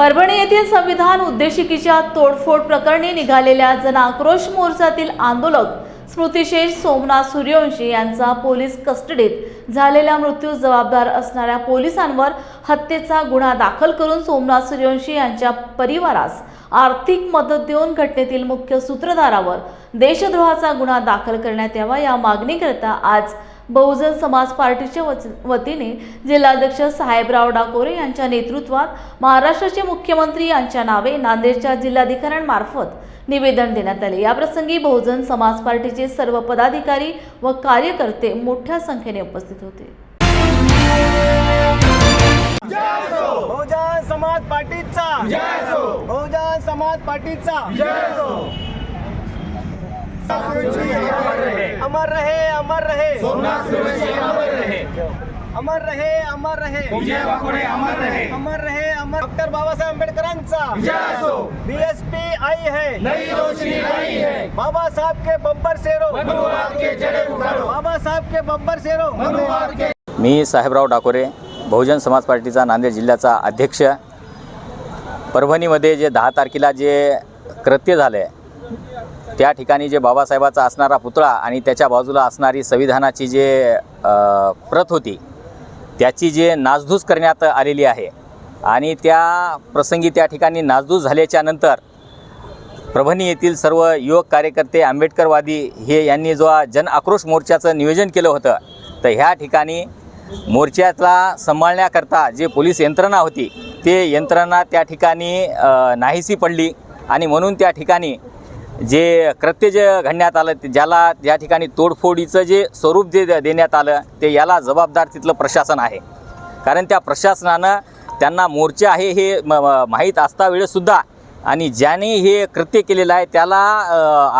परभणी येथील संविधान उद्देशिकेच्या तोडफोड प्रकरणी निघालेल्या जनआक्रोश मोर्चातील आंदोलक स्मृतिशेष सोमनाथ सूर्यवंशी यांचा पोलीस कस्टडीत झालेल्या मृत्यू जबाबदार असणाऱ्या पोलिसांवर हत्येचा गुन्हा दाखल करून सोमनाथ सूर्यवंशी यांच्या परिवारास आर्थिक मदत देऊन घटनेतील मुख्य सूत्रधारावर देशद्रोहाचा गुन्हा दाखल करण्यात यावा या मागणीकरिता आज बहुजन समाज पार्टीच्या वच- वतीने जिल्हाध्यक्ष साहेबराव डाकोरे यांच्या नेतृत्वात महाराष्ट्राचे मुख्यमंत्री यांच्या नावे नांदेडच्या जिल्हाधिकाऱ्यांमार्फत निवेदन देण्यात आले. याप्रसंगी बहुजन समाज पार्टीचे सर्व पदाधिकारी व कार्यकर्ते मोठ्या संख्येने उपस्थित होते. बहुजन समाज पार्टीचा. बहुजन समाज पार्टीचा. अमर रहे अमर रहे। अमर रहे। अमर रहे अमर रहे। अमर डॉक्टर बाबासाहेब आंबेडकरांचा। बीएसपी आई है। बाबा साहब के बब्बर शेरो। बाबा साहब के बब्बर शेरो। मी साहेबराव डाकोरे बहुजन समाज पार्टीचा नांदेड जिल्ह्याचा अध्यक्ष. परभणीमध्ये जे दहा तारखेला जे कृत्य झालं आहे त्या ठिकाणी जे बाबासाहेबाचा असणारा पुतळा आणि त्याच्या बाजूला असणारी संविधानाची जे प्रत होती त्याची जे नासधूस करण्यात आलेली आहे आणि त्या प्रसंगी त्या ठिकाणी नासधूस झाल्याच्यानंतर परभणी येथील सर्व युवक कार्यकर्ते आंबेडकरवादी हे यांनी जो जन आक्रोश मोर्चाचं नियोजन केलं होतं तर ह्या ठिकाणी मोर्चाला सांभाळण्याकरता जे पोलीस यंत्रणा होती ते यंत्रणा त्या ठिकाणी नाहीसी पडली आणि म्हणून त्या ठिकाणी जे कृत्य जे घडण्यात आलं ते ज्याला ज्या ठिकाणी तोडफोडीचं जे स्वरूप जे देण्यात आलं ते याला जबाबदार तिथलं प्रशासन आहे. कारण त्या प्रशासनानं त्यांना मोर्चा आहे हे म माहीत असता वेळेसुद्धा आणि ज्याने हे कृत्य केलेलं आहे त्याला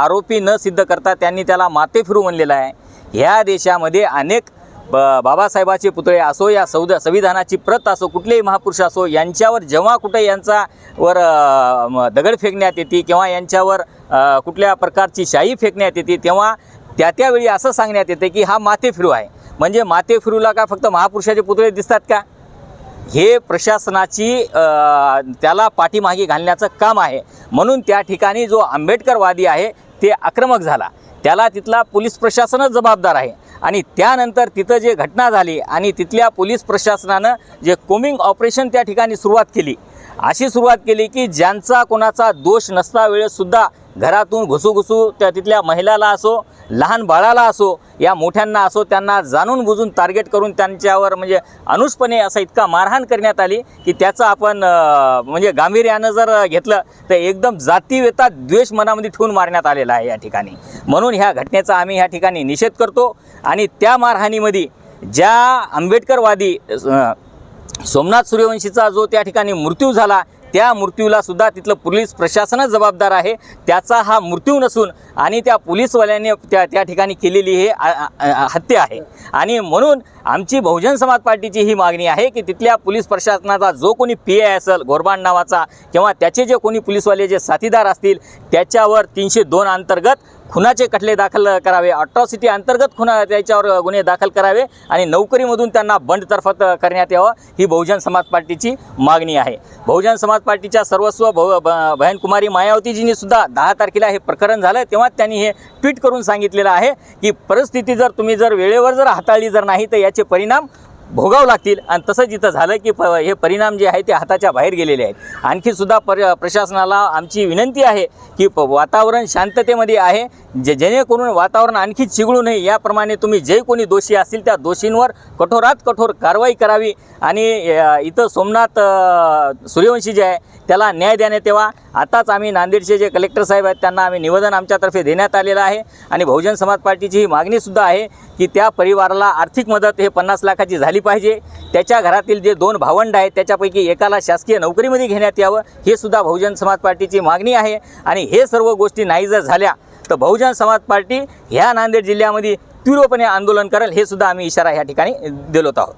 आरोपी न सिद्ध करता त्यांनी त्याला माते फिरू म्हणलेलं आहे. ह्या देशामध्ये अनेक ब बाबासाहेबाचे पुतळे असो या सौद संविधानाची प्रत असो कुठलेही महापुरुष असो यांच्यावर जेव्हा कुठे यांचा वर दगड फेकण्यात येते किंवा यांच्यावर कुठल्या प्रकारची शाई फेकण्यात येते तेव्हा त्या त्यावेळी असं सांगण्यात येते की हा माते फिरू आहे. म्हणजे माते फिरूला का फक्त महापुरुषाचे पुतळे दिसतात का? हे प्रशासनाची त्याला पाठीमागे घालण्याचं काम आहे. म्हणून त्या ठिकाणी जो आंबेडकरवादी आहे ते आक्रमक झाला. त्याला तिथला पोलीस प्रशासनच जबाबदार आहे. आणि त्यानंतर तिथं जे घटना झाली आणि तिथल्या पोलीस प्रशासनानं जे कोमिंग ऑपरेशन त्या ठिकाणी सुरुवात केली अशी सुरुवात केली की ज्यांचा कोणाचा दोष नसता वेळेसुद्धा घरातून घुसूघुसू त्या तिथल्या महिलाला असो लहान बाळाला असो या मोठ्यांना असो त्यांना जाणून बुजून टार्गेट करून त्यांच्यावर म्हणजे अनुषपणे असा इतका मारहाण करण्यात आली की त्याचं आपण म्हणजे गांभीर्यानं जर घेतलं तर एकदम जातीवेता द्वेष मनामध्ये ठेवून मारण्यात आलेला आहे या ठिकाणी. म्हणून ह्या घटनेचा आम्ही ह्या ठिकाणी निषेध करतो आणि त्या मारहाणीमध्ये ज्या आंबेडकरवादी सोमनाथ सूर्यवंशीचा जो त्या ठिकाणी मृत्यू झाला त्या मृत्यूला सुद्धा तिथलं पोलीस प्रशासनच जबाबदार आहे. त्याचा हा मृत्यू नसून आणि त्या पोलीसवाल्याने त्या त्या ठिकाणी केलेली हे हत्या आहे. आणि म्हणून आमची बहुजन समाज पार्टीची ही मागणी आहे की तिथल्या पोलीस प्रशासनाचा जो कोणी पी आय असेल गोरबांड नावाचा किंवा त्याचे जे कोणी पोलीसवाले जे साथीदार असतील त्याच्यावर तीनशे दोन अंतर्गत खुनाचे खटले दाखल करावे. अट्रॉसिटी अंतर्गत खुना त्याच्यावर गुन्हे दाखल करावे आणि नोकरीमधून त्यांना बंडतर्फत करण्यात यावं ही बहुजन समाज पार्टीची मागणी आहे. बहुजन समाज पार्टीच्या सर्वस्व भव बहनकुमारी मायावतीजींनी सुद्धा दहा तारखेला हे प्रकरण झालं. तेव्हा त्यांनी हे ट्विट करून सांगितलेलं आहे की परिस्थिती जर तुम्ही जर वेळेवर जर हाताळली जर नाही तर याचे परिणाम भोगावं लागतील. आणि तसंच इथं झालं की प हे परिणाम जे आहे ते हाताच्या बाहेर गेलेले आहेत. आणखी सुद्धा पर प्रशासनाला आमची विनंती आहे की प वातावरण शांततेमध्ये आहे. जे जेणेकरून वातावरण आणखी चिघळू नये. याप्रमाणे तुम्ही जे कोणी दोषी असतील त्या दोषींवर कठोरात कठोर कारवाई करावी. आणि इथं सोमनाथ सूर्यवंशी जे आहे त्याला न्याय देण्यात यावा आताच आम्ही नांदेडचे जे कलेक्टर साहेब आहेत त्यांना आम्ही निवेदन आमच्यातर्फे देण्यात आलेलं आहे. आणि बहुजन समाज पार्टीची ही मागणीसुद्धा आहे की त्या परिवाराला आर्थिक मदत हे पन्नास लाखाची झाली पाहिजे. त्याच्या घरातील जे दोन भावंड आहेत त्याच्यापैकी एकाला शासकीय नोकरीमध्ये घेण्यात यावं हे सुद्धा बहुजन समाज पार्टीची मागणी आहे. आणि हे सर्व गोष्टी नाही जर झाल्या तर बहुजन समाज पार्टी ह्या नांदेड जिल्ह्यामध्ये तीव्रपणे आंदोलन करेल हे सुद्धा आम्ही इशारा ह्या ठिकाणी दिलोत आहोत.